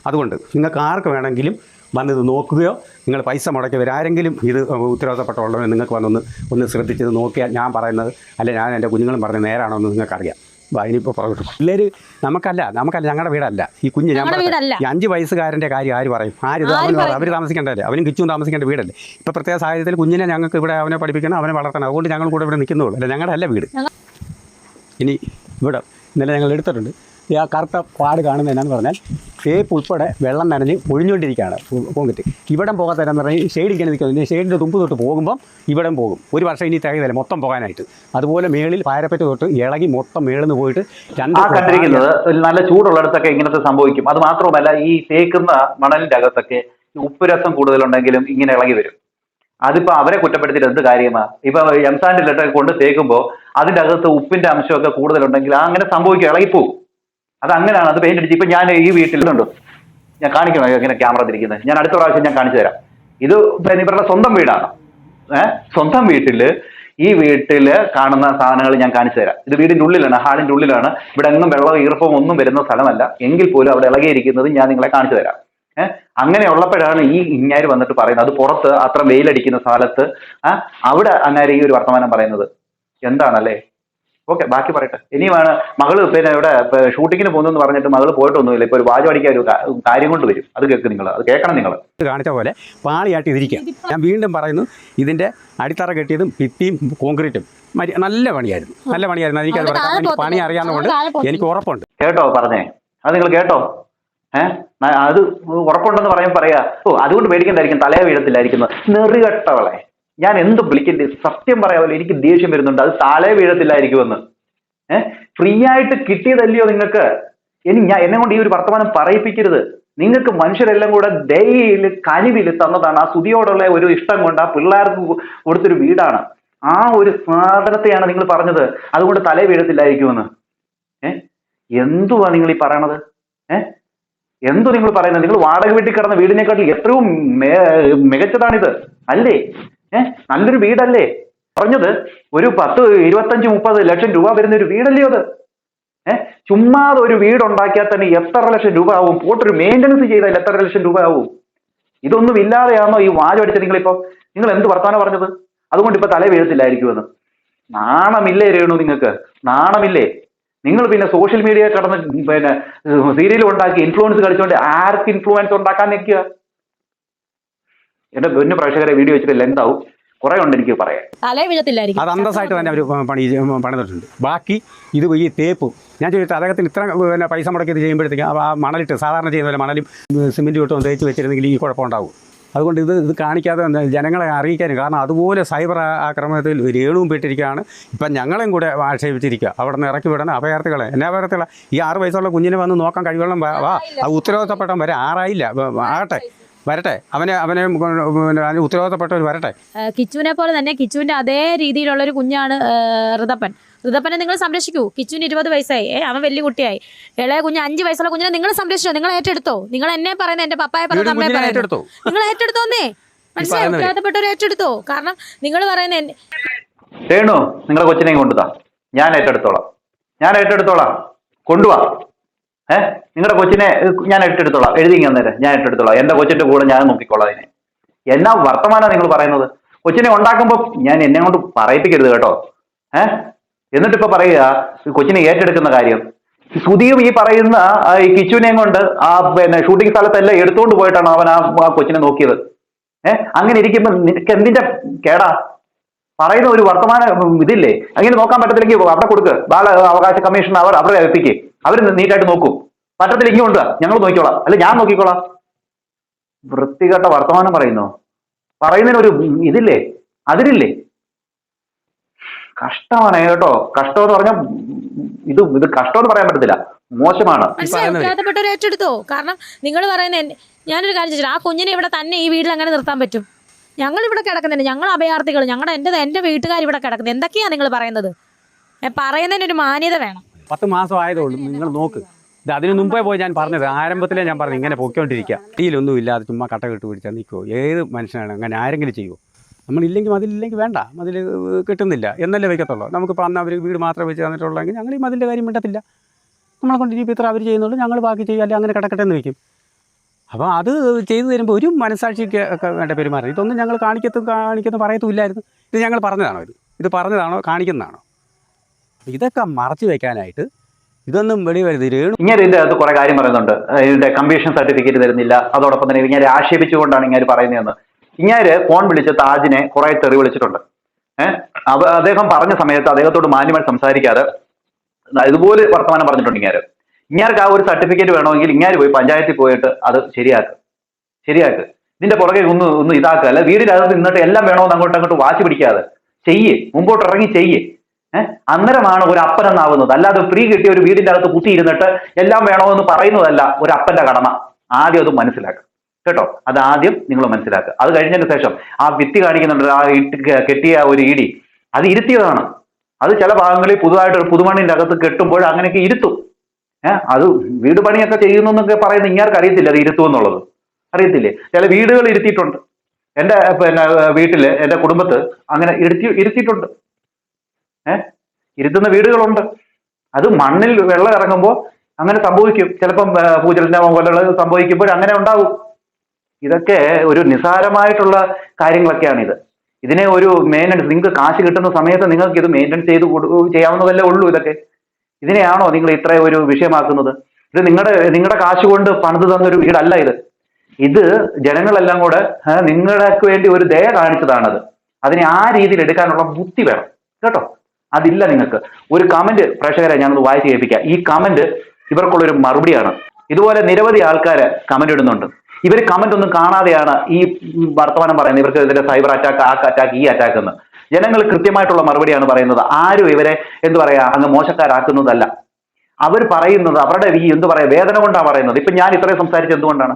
അതുകൊണ്ട് നിങ്ങൾക്ക് ആർക്ക് വേണമെങ്കിലും വന്നിത് നോക്കുകയോ നിങ്ങൾ പൈസ മുടക്കിയവർ ആരെങ്കിലും ഇത് ഉത്തരവാദിത്തപ്പെട്ടുള്ളവർ നിങ്ങൾക്ക് വന്നൊന്ന് ഒന്ന് ശ്രദ്ധിച്ചത് നോക്കിയാൽ ഞാൻ പറയുന്നത് അല്ലെ ഞാൻ എന്റെ കുഞ്ഞുങ്ങളും പറഞ്ഞത് നേരാണോ എന്ന് നിങ്ങൾക്കറിയാം. വാ പറഞ്ഞു പിള്ളേർ നമുക്കല്ല നമുക്കല്ല ഞങ്ങളുടെ വീടല്ല. ഈ കുഞ്ഞ് ഞാൻ. ഈ അഞ്ച് വയസ്സുകാരന്റെ കാര്യം ആര് പറയും? ആര്? അവർ താമസിക്കേണ്ടതല്ലേ? അവനും കിച്ചും താമസിക്കേണ്ട വീടല്ലേ? ഇപ്പോൾ പ്രത്യേക സാഹചര്യത്തിൽ കുഞ്ഞിനെ ഞങ്ങൾക്ക് ഇവിടെ അവനെ പഠിപ്പിക്കണം അവനെ വളർത്തണം. അതുകൊണ്ട് ഞങ്ങൾ കൂടെ ഇവിടെ നിൽക്കുന്നുള്ളൂ അല്ല ഞങ്ങളുടെ അല്ല വീട്? ഇനി ഇവിടെ ഇന്നലെ ഞങ്ങൾ എടുത്തിട്ടുണ്ട്. ആ കറുത്ത പാട് കാണുന്നത് എന്നാന്ന് പറഞ്ഞാൽ തേപ്പ് ഉൾപ്പെടെ വെള്ളം നനഞ്ഞ് ഒഴിഞ്ഞുകൊണ്ടിരിക്കുകയാണ് കോൺക്രീറ്റ് ഇവിടം പോകാത്തതെന്ന് പറഞ്ഞാൽ ഷെയ്ഡ് ഇങ്ങനെ നിൽക്കുന്നത് ഷെയ്ഡിന്റെ തുമ്പ് തൊട്ട് പോകുമ്പം ഇവിടം പോകും. ഒരു വർഷം ഇനി തികയതല്ല മൊത്തം പോകാനായിട്ട്. അതുപോലെ മേളിൽ പാരപ്പറ്റ തൊട്ട് ഇളകി മൊത്തം മേളിൽ നിന്ന് പോയിട്ട് രണ്ട് കണ്ടിരിക്കുന്നത് നല്ല ചൂടുള്ളിടത്തൊക്കെ ഇങ്ങനത്തെ സംഭവിക്കും. അത് മാത്രമല്ല ഈ തേക്കുന്ന മണലിന്റെ അകത്തൊക്കെ ഉപ്പുരസം കൂടുതലുണ്ടെങ്കിലും ഇങ്ങനെ ഇളകി വരും. അതിപ്പോ അവരെ കുറ്റപ്പെടുത്തിയിട്ട് എന്ത് കാര്യമാണ് ഇപ്പൊ എംസാൻഡിലൊക്കെ കൊണ്ട് തേക്കുമ്പോൾ അതിന്റെ അകത്ത് ഉപ്പിന്റെ അംശമൊക്കെ കൂടുതലുണ്ടെങ്കിൽ അങ്ങനെ സംഭവിക്കും ഇളകിപ്പോവും. അത് അങ്ങനെയാണ് അത് പെയിന്റ് അടിച്ച്. ഇപ്പൊ ഞാൻ ഈ വീട്ടിലുണ്ട് ഞാൻ കാണിക്കണോ ഇങ്ങനെ ക്യാമറ തിരിക്കുന്നത്? ഞാൻ അടുത്ത പ്രാവശ്യം ഞാൻ കാണിച്ചു തരാം. ഇത് ഇവരുടെ സ്വന്തം വീടാണ്. ഏഹ് സ്വന്തം വീട്ടിൽ ഈ വീട്ടിൽ കാണുന്ന സാധനങ്ങൾ ഞാൻ കാണിച്ചു തരാം. ഇത് വീടിന്റെ ഉള്ളിലാണ് ഹാളിന്റെ ഉള്ളിലാണ്. ഇവിടെ എങ്ങും വെള്ളം ഈർപ്പം ഒന്നും വരുന്ന സ്ഥലമല്ല. എങ്കിൽ പോലും അവിടെ ഇളകിയിരിക്കുന്നത് ഞാൻ നിങ്ങളെ കാണിച്ചു തരാം. ഏഹ് അങ്ങനെ ഉള്ളപ്പോഴാണ് ഈ ഇങ്ങാര് വന്നിട്ട് പറയുന്നത്. അത് പുറത്ത് അത്ര വെയിലടിക്കുന്ന സ്ഥലത്ത് അവിടെ അങ്ങാര് ഈ ഒരു വർത്തമാനം പറയുന്നത്. എന്താണല്ലേ? ഓക്കെ ബാക്കി പറയട്ടെ. ഇനിയുമാണ് മകൾ പിന്നെ ഇവിടെ ഷൂട്ടിങ്ങിന് പോകുന്നെന്ന് പറഞ്ഞിട്ട് മകൾ പോയിട്ടൊന്നുമില്ല. ഇപ്പൊ ഒരു വാചം അടിക്കാൻ ഒരു കാര്യം കൊണ്ട് വരും. അത് കേൾക്ക് നിങ്ങൾ അത് കേൾക്കണം നിങ്ങൾ കാണിച്ച പോലെ പാളിയായിട്ട് ഇതിരിക്കാം. ഞാൻ വീണ്ടും പറയുന്നു ഇതിന്റെ അടിത്തറ കെട്ടിയതും ഭിത്തിയും കോൺക്രീറ്റും നല്ല പണിയായിരുന്നു. നല്ല പണിയായിരുന്നു. എനിക്കത് പറയാം എനിക്ക് പണി. അറിയാവുന്നതുകൊണ്ട് എനിക്ക് ഉറപ്പുണ്ട്. കേട്ടോ പറഞ്ഞേ. അത് നിങ്ങൾ കേട്ടോ. ഏഹ് അത് ഉറപ്പുണ്ടെന്ന് പറയുമ്പോൾ പറയാ ഓ അതുകൊണ്ട് പേടിക്കണ്ടായിരിക്കും. തലയെ വീഴത്തില്ലായിരിക്കുന്നു. നെറികെട്ടവളെ. ഞാൻ എന്ത് വിളിക്കേണ്ടി സത്യം പറയാമല്ലോ എനിക്ക് ദേഷ്യം വരുന്നുണ്ട്. അത് താളെ വീഴത്തില്ലായിരിക്കുമെന്ന്. ഏഹ് ഫ്രീ ആയിട്ട് കിട്ടിയതല്ലയോ നിങ്ങൾക്ക്? ഇനി ഞാൻ എന്നെ കൊണ്ട് ഈ ഒരു വർത്തമാനം പറയിപ്പിക്കരുത്. നിങ്ങൾക്ക് മനുഷ്യരെല്ലാം കൂടെ ദയയിൽ കനിവിൽ തന്നതാണ്. ആ സ്തുതിയോടുള്ള ഒരു ഇഷ്ടം കൊണ്ട് ആ പിള്ളേർക്ക് കൊടുത്തൊരു വീടാണ്. ആ ഒരു സാധനത്തെയാണ് നിങ്ങൾ പറഞ്ഞത്. അതുകൊണ്ട് തലേ വീഴത്തില്ലായിരിക്കുമെന്ന്. ഏഹ് എന്തുവാ നിങ്ങൾ ഈ പറയണത്? ഏഹ് എന്തു നിങ്ങൾ പറയുന്നത്? നിങ്ങൾ വാടക വീട്ടിൽ കിടന്ന വീടിനെക്കാട്ടിൽ എത്രയും മികച്ചതാണിത്. അല്ലേ? ഏ? നല്ലൊരു വീടല്ലേ? പറഞ്ഞത് ഒരു പത്ത് ഇരുപത്തഞ്ച് മുപ്പത് ലക്ഷം രൂപ വരുന്ന ഒരു വീടല്ലേ അത്? ഏഹ് ചുമ്മാതെ ഒരു വീട് ഉണ്ടാക്കിയാൽ തന്നെ എത്ര ലക്ഷം രൂപ ആവും? പോട്ടൊരു മെയിന്റനൻസ് ചെയ്താൽ എത്ര ലക്ഷം രൂപ ആവും? ഇതൊന്നും ഇല്ലാതെയാണോ ഈ വാചം അടിച്ചത് നിങ്ങളിപ്പോ നിങ്ങൾ എന്ത് വർത്താനം പറഞ്ഞത്? അതുകൊണ്ട് ഇപ്പൊ തല വീഴത്തില്ലായിരിക്കുമെന്ന് നാണമില്ലേ രേണു നിങ്ങൾക്ക്? നാണമില്ലേ? നിങ്ങൾ പിന്നെ സോഷ്യൽ മീഡിയ കടന്ന് പിന്നെ സീരിയൽ ഉണ്ടാക്കി ഇൻഫ്ലുവൻസ് കളിച്ചുകൊണ്ട് ആർക്ക് ഇൻഫ്ലുവൻസ് ഉണ്ടാക്കാൻ നിൽക്കുക? എന്റെ പൊന്നു പ്രേക്ഷകരെ വീഡിയോ വെച്ചിട്ട് ലെങ്ത് ആവും. കുറെ ഉണ്ട് എനിക്ക് പറയാൻ. തലേ വീഴത്തില്ലായിരിക്കും. അത് അന്തസ്സായിട്ട് തന്നെ അവർ പണി പണിതിട്ടുണ്ട്. ബാക്കി ഇത് ഈ തേപ്പ് ഞാൻ ചോദിച്ചു അദ്ദേഹത്തിന് ഇത്ര പിന്നെ പൈസ മുടക്കി ഇത് ചെയ്യുമ്പോഴത്തേക്കും ആ മണലിട്ട് സാധാരണ ചെയ്യുന്ന പോലെ മണലും സിമെന്റ് ഇട്ടും തേച്ച് വെച്ചിരുന്നെങ്കിൽ ഈ കുഴപ്പമുണ്ടാവും അതുകൊണ്ട് ഇത് ഇത് കാണിക്കാതെ ജനങ്ങളെ അറിയിക്കാനും കാരണം അതുപോലെ സൈബർ ആക്രമണത്തിൽ രേണുവും പെട്ടിരിക്കുകയാണ്. ഇപ്പം ഞങ്ങളെയും കൂടെ ആക്ഷേപിച്ചിരിക്കുക. അവിടെ നിന്ന് ഇറക്കി വിടണം. അഭയാർത്ഥികളെ എന്നാ അഭയാർത്ഥികളെ ഈ ആറ് വയസ്സുള്ള കുഞ്ഞിനെ വന്ന് നോക്കാൻ കഴിവുള്ള വാ ഉത്തരവാദിത്തപ്പെട്ടവൻ വരെ ആറായില്ല. ആകട്ടെ. വരട്ടെ. അവനെ അവനെ പിന്നെ ഉത്തരവാദിത്തപ്പെട്ടവർ വരട്ടെ. ഏഹ് കിച്ചുവിനെ പോലെ തന്നെ കിച്ചുവിന്റെ അതേ രീതിയിലുള്ള ഒരു കുഞ്ഞാണ് ഏഹ് ഋതപ്പൻ. ഋതപ്പനെ നിങ്ങൾ സംരക്ഷിക്കൂ. കിച്ചുവിന് ഇരുപത് വയസ്സായി. ഏ അവൻ വലിയ കുട്ടിയായി. ഇളയ കുഞ്ഞ് അഞ്ച് വയസ്സുള്ള കുഞ്ഞിനെ നിങ്ങൾ സംരക്ഷിച്ചോ? നിങ്ങൾ ഏറ്റെടുത്തോ? നിങ്ങൾ എന്നെ പറയുന്നത് എന്റെ പപ്പായെ പറയുന്നത് അമ്മയെ പറയുന്നത് നിങ്ങൾ ഏറ്റെടുത്തോന്നേ മനസ്സിലായി. ഉത്തരവാദിത്തപ്പെട്ടവർ ഏറ്റെടുത്തോ? കാരണം നിങ്ങൾ പറയുന്ന എന്നെ- രേണു നിങ്ങളെ കൊച്ചിനെയും കൊണ്ടുതാ. ഞാൻ ഏറ്റെടുത്തോളാം. ഞാൻ ഏറ്റെടുത്തോളാം. കൊണ്ടുവാ. ഏ? നിങ്ങളുടെ കൊച്ചിനെ ഞാൻ ഏറ്റെടുത്തോളാം എഴുതി തന്നേരെ. ഞാൻ ഏറ്റെടുത്തോളാം എന്റെ കൊച്ചിന്റെ കൂടെ ഞാൻ നോക്കിക്കോളാം അതിനെ. എന്നാ വർത്തമാനാ നിങ്ങൾ പറയുന്നത്? കൊച്ചിനെ ഉണ്ടാക്കുമ്പോൾ ഞാൻ എന്നെ കൊണ്ട് പറയിപ്പിക്കരുത് കേട്ടോ. ഏ? എന്നിട്ട് ഇപ്പൊ പറയുക കൊച്ചിനെ ഏറ്റെടുക്കുന്ന കാര്യം. സുധിയും ഈ പറയുന്ന ഈ കിച്ചുവിനെയും കൊണ്ട് ആ പിന്നെ ഷൂട്ടിംഗ് സ്ഥലത്തെല്ലാം എടുത്തുകൊണ്ട് പോയിട്ടാണ് അവൻ ആ കൊച്ചിനെ നോക്കിയത്. ഏ? അങ്ങനെ ഇരിക്കുമ്പോ നിനക്ക് എന്തിന്റെ കേടാ? പറയുന്ന ഒരു വർത്തമാന ഇതില്ലേ? അങ്ങനെ നോക്കാൻ പറ്റത്തില്ലെങ്കിൽ അവിടെ കൊടുക്ക്. ബാല അവകാശ കമ്മീഷൻ അവർ അവരെ ഏൽപ്പിക്കേ. അവർ നീറ്റായിട്ട് നോക്കും. പറ്റത്തില്ല ഇങ്ങനെ കൊണ്ടുവാ ഞങ്ങൾ നോക്കിക്കോളാം. അല്ലെ ഞാൻ നോക്കിക്കോളാം. വൃത്തികെട്ട വർത്തമാനം പറയുന്നു? പറയുന്നതിനൊരു ഇതില്ലേ? അതിരില്ലേ കഷ്ടമാണ് കേട്ടോ. കഷ്ടം എന്ന് പറഞ്ഞാൽ ഇത് ഇത് കഷ്ടം എന്ന് പറയാൻ പറ്റത്തില്ല. മോശമാണ്. ഏറ്റെടുത്തോ? കാരണം നിങ്ങൾ പറയുന്ന ഞാനൊരു കാര്യം ചോദിച്ചു ആ കുഞ്ഞിനെ ഇവിടെ തന്നെ ഈ വീട്ടിൽ അങ്ങനെ നിർത്താൻ പറ്റും? ഞങ്ങൾ ഇവിടെ കിടക്കുന്നുണ്ട്. ഞങ്ങൾ അഭയാർത്ഥികൾ ഞങ്ങളുടെ എന്റെ എന്റെ വീട്ടുകാർ ഇവിടെ കിടക്കുന്നത് എന്തൊക്കെയാ നിങ്ങൾ പറയുന്നത്? പറയുന്നതിനൊരു പറയുന്നതിന് ഒരു മാന്യത വേണം. പത്ത് മാസം ആയതേ ഉള്ളൂ. നിങ്ങൾ നോക്ക്. ഇത് അതിന് മുമ്പേ പോയി ഞാൻ പറഞ്ഞത് ആരംഭത്തിലേ ഞാൻ പറഞ്ഞു ഇങ്ങനെ പൊയ്ക്കൊണ്ടിരിക്കുക. തീയിലൊന്നും ഇല്ലാതെ ചുമ്മാ കട്ട കെട്ട് പിടിച്ചാൽ നിൽക്കുമോ ഏത് മനുഷ്യനാണ് അങ്ങനെ ആരെങ്കിലും ചെയ്യുമോ നമ്മളില്ലെങ്കിൽ മതിലില്ലെങ്കിൽ വേണ്ട മതിൽ കിട്ടുന്നില്ല. എന്നല്ലേ വയ്ക്കത്തുള്ളൂ? നമുക്ക് അന്ന് അവർ വീട് മാത്രമേ വെച്ച് തന്നിട്ടുള്ളെങ്കിൽ ഞങ്ങൾ ഈ മതിലിന്റെ കാര്യം മിണ്ടത്തില്ല. നമ്മളെ കൊണ്ട് ഇനിയിപ്പോൾ ഇത്ര അവർ ചെയ്യുന്നുള്ളൂ ഞങ്ങൾ ബാക്കി ചെയ്യുക അല്ലെങ്കിൽ അങ്ങനെ കിടക്കട്ടെ എന്ന് വയ്ക്കും. അപ്പോൾ അത് ചെയ്തു തരുമ്പോൾ ഒരു മനസാക്ഷിക്ക് ഒക്കെ വേണ്ട പെരുമാറി ഇതൊന്നും ഞങ്ങൾ കാണിക്കത്തും കാണിക്കത്തും പറയത്തുമില്ലായിരുന്നു. ഇത് ഞങ്ങൾ പറഞ്ഞതാണോ ഇത്? ഇത് പറഞ്ഞതാണോ? കാണിക്കുന്നതാണോ? ഇതൊക്കെ മറച്ചു വയ്ക്കാനായിട്ട് ഇതൊന്നും വെളി രേണു ഇങ്ങനെ ഇതിന്റെ അകത്ത് കുറെ കാര്യം പറയുന്നുണ്ട്. ഇതിന്റെ കമ്മീഷൻ സർട്ടിഫിക്കറ്റ് തരുന്നില്ല. അതോടൊപ്പം തന്നെ ഇങ്ങനെ ആക്ഷേപിച്ചുകൊണ്ടാണ് ഇങ്ങനെ പറയുന്നതെന്ന്. ഇങ്ങനെ ഫോൺ വിളിച്ച് താജിനെ കുറെ തെറി വിളിച്ചിട്ടുണ്ട്. ഏഹ് അദ്ദേഹം പറഞ്ഞ സമയത്ത് അദ്ദേഹത്തോട് മാന്യമായി സംസാരിക്കാതെ ഇതുപോലെ വർത്തമാനം പറഞ്ഞിട്ടുണ്ട് ഇങ്ങനെ. ഇങ്ങാർക്ക് ആ ഒരു സർട്ടിഫിക്കറ്റ് വേണമെങ്കിൽ ഇങ്ങനെ പോയി പഞ്ചായത്തിൽ പോയിട്ട് അത് ശരിയാക്ക്. ശരിയാക്ക്. ഇതിന്റെ പുറകെ ഒന്ന് ഒന്ന് ഇതാക്കുക അല്ല വീടിനകത്ത് നിന്നിട്ട് എല്ലാം വേണമെന്ന് അങ്ങോട്ട് അങ്ങോട്ട് വാശി പിടിക്കാതെ. ചെയ്യേ. മുമ്പോട്ട് ഇറങ്ങി ചെയ്യ്. അന്നേരമാണ് ഒരു അപ്പനെന്നാവുന്നത് അല്ലാതെ ഫ്രീ കിട്ടിയ ഒരു വീടിന്റെ അകത്ത് കുത്തിയിരുന്നിട്ട് എല്ലാം വേണമെന്ന് പറയുന്നതല്ല ഒരു അപ്പന്റെ കടമ. ആദ്യം അത് മനസ്സിലാക്കുക. കേട്ടോ? അത് ആദ്യം നിങ്ങൾ മനസ്സിലാക്കുക. അത് കഴിഞ്ഞതിന് ശേഷം ആ വിത്തി കാണിക്കുന്നുണ്ട് ആ ഇട്ട് കെട്ടിയ ഒരു ഇടി. അത് ഇരുത്തിയതാണ്. അത് ചില ഭാഗങ്ങളിൽ പുതുതായിട്ട് ഒരു പുതുമണ്ണിന്റെ അകത്ത് കെട്ടുമ്പോൾ അങ്ങനെയൊക്കെ ഇരുത്തും. ഏഹ് അത് വീട് പണിയൊക്കെ ചെയ്യുന്നു എന്നൊക്കെ പറയുന്ന ഇങ്ങാർക്ക് അറിയത്തില്ല അത് ഇരുത്തും എന്നുള്ളത്? അറിയത്തില്ലേ? ചില വീടുകൾ ഇരുത്തിയിട്ടുണ്ട്. എന്റെ പിന്നെ വീട്ടിൽ എന്റെ കുടുംബത്ത് അങ്ങനെ ഇരുത്തി ഇരുത്തിയിട്ടുണ്ട്. ഏഹ് ഇരുത്തുന്ന വീടുകളുണ്ട്. അത് മണ്ണിൽ വെള്ളം ഇറങ്ങുമ്പോൾ അങ്ങനെ സംഭവിക്കും. ചിലപ്പം പൂജലിന്റെ പോലുള്ള സംഭവിക്കുമ്പോൾ അങ്ങനെ ഉണ്ടാവും. ഇതൊക്കെ ഒരു നിസാരമായിട്ടുള്ള കാര്യങ്ങളൊക്കെയാണ് ഇത് ഇതിനെ ഒരു മെയിന്റനൻസ് നിങ്ങൾക്ക് കാശ് കിട്ടുന്ന സമയത്ത് നിങ്ങൾക്ക് ഇത് മെയിന്റനൻസ് ചെയ്ത് ചെയ്യാവുന്നതല്ലേ ഉള്ളൂ ഇതൊക്കെ. ഇതിനെയാണോ നിങ്ങൾ ഇത്ര ഒരു വിഷയമാക്കുന്നത്? ഇത് നിങ്ങളുടെ നിങ്ങളുടെ കാശ് കൊണ്ട് പണിത് തന്നൊരു വീടല്ല ഇത്. ഇത് ജനങ്ങളെല്ലാം കൂടെ നിങ്ങൾക്ക് വേണ്ടി ഒരു ദയ കാണിച്ചതാണത്. അതിനെ ആ രീതിയിൽ എടുക്കാനുള്ള ബുദ്ധി വേണം. കേട്ടോ? അതില്ല നിങ്ങൾക്ക്. ഒരു കമന്റ് പ്രേക്ഷകരെ ഞാനൊന്ന് വായിച്ച് കേൾപ്പിക്കാം. ഈ കമന്റ് ഇവർക്കുള്ള ഒരു മറുപടിയാണ്. ഇതുപോലെ നിരവധി ആൾക്കാർ കമന്റ് ഇടുന്നുണ്ട്. ഇവർ കമന്റ് ഒന്നും കാണാതെയാണ് ഈ വർത്തമാനം പറയുന്നത്. ഇവർക്ക് ഇതിന്റെ സൈബർ അറ്റാക്ക് ആ അറ്റാക്ക് ഈ അറ്റാക്ക് എന്ന്. ജനങ്ങൾ കൃത്യമായിട്ടുള്ള മറുപടിയാണ് പറയുന്നത്. ആരും ഇവരെ എന്ത് പറയാ അങ്ങ് മോശക്കാരാക്കുന്നതല്ല. അവർ പറയുന്നത് അവരുടെ ഈ എന്ത് പറയാ വേദന കൊണ്ടാണ് പറയുന്നത്. ഇപ്പൊ ഞാൻ ഇത്രയും സംസാരിച്ചത് എന്തുകൊണ്ടാണ്?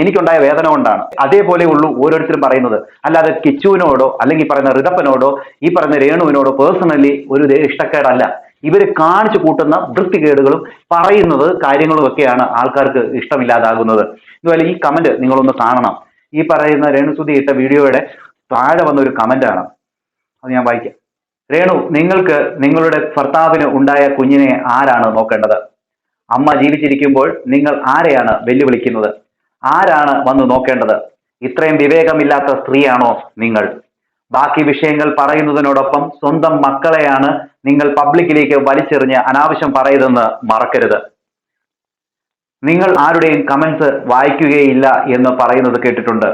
എനിക്കുണ്ടായ വേദന കൊണ്ടാണ്. അതേപോലെ ഉള്ളൂ ഓരോരുത്തരും പറയുന്നത്. അല്ലാതെ കിച്ചുവിനോടോ അല്ലെങ്കിൽ പറയുന്ന ഋതപ്പനോടോ ഈ പറയുന്ന രേണുവിനോടോ പേഴ്സണലി ഒരു ഇഷ്ടക്കേടല്ല. ഇവർ കാണിച്ചു കൂട്ടുന്ന വൃത്തികേടുകളും പറയുന്നത് കാര്യങ്ങളും ഒക്കെയാണ് ആൾക്കാർക്ക് ഇഷ്ടമില്ലാതാകുന്നത്. ഇതുപോലെ ഈ കമന്റ് നിങ്ങളൊന്ന് കാണണം. ഈ പറയുന്ന രേണുസുതി ഇട്ട വീഡിയോയുടെ താഴെ വന്ന ഒരു കമന്റാണ് അത് ഞാൻ വായിക്കാം. രേണു നിങ്ങൾക്ക് നിങ്ങളുടെ ഭർത്താവിന് ഉണ്ടായ കുഞ്ഞിനെ ആരാണ് നോക്കേണ്ടത്? അമ്മ ജീവിച്ചിരിക്കുമ്പോൾ നിങ്ങൾ ആരെയാണ് വെല്ലുവിളിക്കുന്നത്? ആരാണ് വന്ന് നോക്കേണ്ടത്? ഇത്രയും വിവേകമില്ലാത്ത സ്ത്രീയാണോ നിങ്ങൾ? ബാക്കി വിഷയങ്ങൾ പറയുന്നതിനോടൊപ്പം സ്വന്തം മക്കളെയാണ് നിങ്ങൾ പബ്ലിക്കിലേക്ക് വലിച്ചെറിഞ്ഞ് അനാവശ്യം പറയരുതെന്ന് മറക്കരുത്. നിങ്ങൾ ആരുടെയും കമന്റ്സ് വായിക്കുകയില്ല എന്ന് പറയുന്നത് കേട്ടിട്ടുണ്ട്.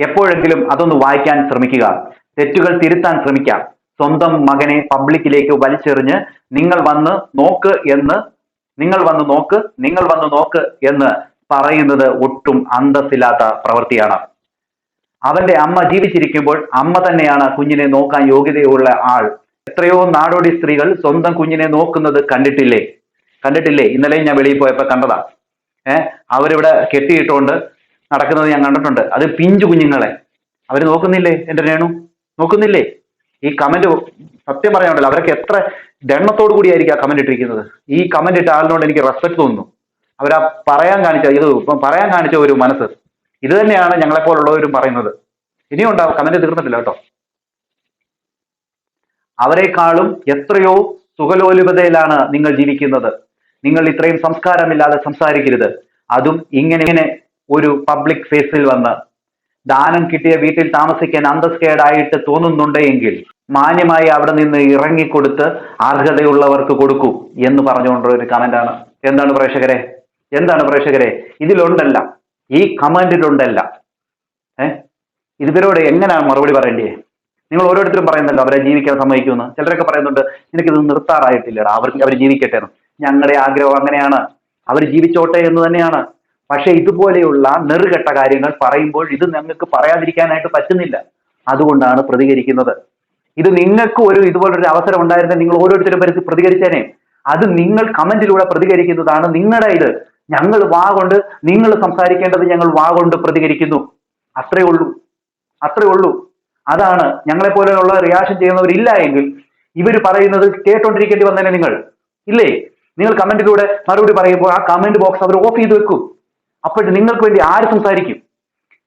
എപ്പോഴെങ്കിലും അതൊന്ന് വായിക്കാൻ ശ്രമിക്കുക. തെറ്റുകൾ തിരുത്താൻ ശ്രമിക്കാം. സ്വന്തം മകനെ പബ്ലിക്കിലേക്ക് വലിച്ചെറിഞ്ഞ് നിങ്ങൾ വന്ന് നോക്ക് എന്ന് നിങ്ങൾ വന്ന് നോക്ക് നിങ്ങൾ വന്ന് നോക്ക് എന്ന് പറയുന്നത് ഒട്ടും അന്തസ്സില്ലാത്ത പ്രവൃത്തിയാണ്. അവന്റെ അമ്മ ജീവിച്ചിരിക്കുമ്പോൾ അമ്മ തന്നെയാണ് കുഞ്ഞിനെ നോക്കാൻ യോഗ്യതയുള്ള ആൾ. എത്രയോ നാടോടി സ്ത്രീകൾ സ്വന്തം കുഞ്ഞിനെ നോക്കുന്നത് കണ്ടിട്ടില്ലേ? കണ്ടിട്ടില്ലേ? ഇന്നലെ ഞാൻ വെളിയിൽ പോയപ്പോ കണ്ടതാ. ഏഹ് അവരിവിടെ കെട്ടിയിട്ടുകൊണ്ട് നടക്കുന്നത് ഞാൻ കണ്ടിട്ടുണ്ട്. അത് പിഞ്ചു കുഞ്ഞുങ്ങളെ. അവർ നോക്കുന്നില്ലേ എന്റെ രേണു? നോക്കുന്നില്ലേ? ഈ കമന്റ് സത്യം പറയാനുണ്ടല്ലോ. അവരൊക്കെ എത്ര ദണ്ണത്തോടു കൂടിയായിരിക്കും ആ കമന്റ് ഇട്ടിരിക്കുന്നത്? ഈ കമന്റ് ഇട്ട ആളിനോട് എനിക്ക് റെസ്പെക്ട് തോന്നുന്നു. അവരാ പറയാൻ കാണിച്ച ഇത് പറയാൻ കാണിച്ച ഒരു മനസ്സ്. ഇത് തന്നെയാണ് ഞങ്ങളെപ്പോലുള്ളവരും പറയുന്നത്. ഇനിയും ഉണ്ടാവും കമന്റ് തീർന്നിട്ടില്ല കേട്ടോ. അവരെക്കാളും എത്രയോ സുഖലോലുപതയിലാണ് നിങ്ങൾ ജീവിക്കുന്നത്. നിങ്ങൾ ഇത്രയും സംസ്കാരമില്ലാതെ സംസാരിക്കരുത്. അതും ഇങ്ങനെ ഒരു പബ്ലിക് ഫേസിൽ വന്ന് ദാനം കിട്ടിയ വീട്ടിൽ താമസിക്കാൻ അന്തസ്കേടായിട്ട് തോന്നുന്നുണ്ടെങ്കിൽ മാന്യമായി അവിടെ നിന്ന് ഇറങ്ങിക്കൊടുത്ത് അർഹതയുള്ളവർക്ക് കൊടുക്കൂ എന്ന് പറഞ്ഞുകൊണ്ടുള്ള ഒരു കമന്റാണ്. എന്താണ് പ്രേക്ഷകരെ? എന്താണ് പ്രേക്ഷകരെ? ഇതിലുണ്ടല്ല. ഈ കമന്റിലുണ്ടല്ല. ഏഹ് ഇവരോട് എങ്ങനെയാണ് മറുപടി പറയേണ്ടിയേ? നിങ്ങൾ ഓരോരുത്തരും പറയുന്നല്ലോ അവരെ ജീവിക്കാൻ സമ്മതിക്കുമെന്ന്. ചിലരൊക്കെ പറയുന്നുണ്ട് എനിക്കിത് നിർത്താറായിട്ടില്ലടാ. അവർക്ക് അവർ ജീവിക്കട്ടെ എന്ന്. ഞങ്ങളുടെ ആഗ്രഹം അങ്ങനെയാണ്. അവർ ജീവിച്ചോട്ടെ എന്ന് തന്നെയാണ്. പക്ഷെ ഇതുപോലെയുള്ള നെറുകെട്ട കാര്യങ്ങൾ പറയുമ്പോൾ ഇത് ഞങ്ങൾക്ക് പറയാതിരിക്കാനായിട്ട് പറ്റുന്നില്ല. അതുകൊണ്ടാണ് പ്രതികരിക്കുന്നത്. ഇത് നിങ്ങൾക്ക് ഒരു ഇതുപോലൊരു അവസരം ഉണ്ടായിരുന്ന നിങ്ങൾ ഓരോരുത്തരും പരി- പ്രതികരിച്ചേനെ. അത് നിങ്ങൾ കമന്റിലൂടെ പ്രതികരിക്കുന്നതാണ് നിങ്ങളുടെ ഇത്. ഞങ്ങൾ വാ കൊണ്ട് നിങ്ങൾ സംസാരിക്കേണ്ടത് ഞങ്ങൾ വാ കൊണ്ട് പ്രതികരിക്കുന്നു. അത്രേ ഉള്ളൂ. അത്രേ ഉള്ളൂ. അതാണ് ഞങ്ങളെ പോലെയുള്ള റിയാക്ഷൻ ചെയ്യുന്നവരില്ല എങ്കിൽ ഇവർ പറയുന്നത് കേട്ടോണ്ടിരിക്കേണ്ടി വന്നേനെ നിങ്ങൾ. ഇല്ലേ? നിങ്ങൾ കമന്റിലൂടെ മറുപടി പറയുമ്പോൾ ആ കമന്റ് ബോക്സ് അവർ ഓഫ് ചെയ്ത് വെക്കും. അപ്പോൾ നിങ്ങൾക്ക് വേണ്ടി ആര് സംസാരിക്കും?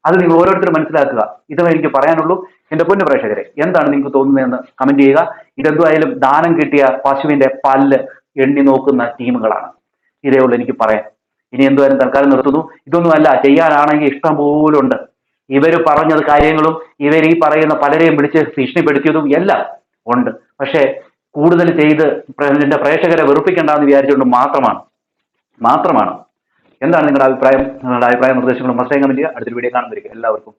അത് നിങ്ങൾ ഓരോരുത്തരും മനസ്സിലാക്കുക. ഇതേ എനിക്ക് പറയാനുള്ളൂ. എന്റെ പൊന്നു പ്രേക്ഷകരെ എന്താണ് നിങ്ങൾക്ക് തോന്നുന്നതെന്ന് കമന്റ് ചെയ്യുക. ഇതെന്തുമായാലും ദാനം കിട്ടിയ പശുവിന്റെ പല്ല് എണ്ണി നോക്കുന്ന ടീമുകളാണ്. ഇതേ ഉള്ളൂ എനിക്ക് പറയാം ഇനി എന്തുവായാലും തൽക്കാലം നിർത്തുന്നു. ഇതൊന്നുമല്ല ചെയ്യാനാണെങ്കിൽ ഇഷ്ടം പോലും ഉണ്ട്. ഇവർ പറഞ്ഞത് കാര്യങ്ങളും ഇവർ ഈ പറയുന്ന പലരെയും വിളിച്ച് ഭീഷണിപ്പെടുത്തിയതും എല്ലാം ഉണ്ട്. പക്ഷേ കൂടുതൽ ചെയ്ത് എന്റെ പ്രേക്ഷകരെ വെറുപ്പിക്കേണ്ടെന്ന് വിചാരിച്ചുകൊണ്ട് മാത്രമാണ്. മാത്രമാണ്. എന്താണ് നിങ്ങളുടെ അഭിപ്രായം? നിങ്ങളുടെ അഭിപ്രായ നിർദ്ദേശങ്ങളും മസ്തകം കമന്റ് ചെയ്യുക. അടുത്തൊരു വീഡിയോ കാണുന്നതായിരിക്കും എല്ലാവർക്കും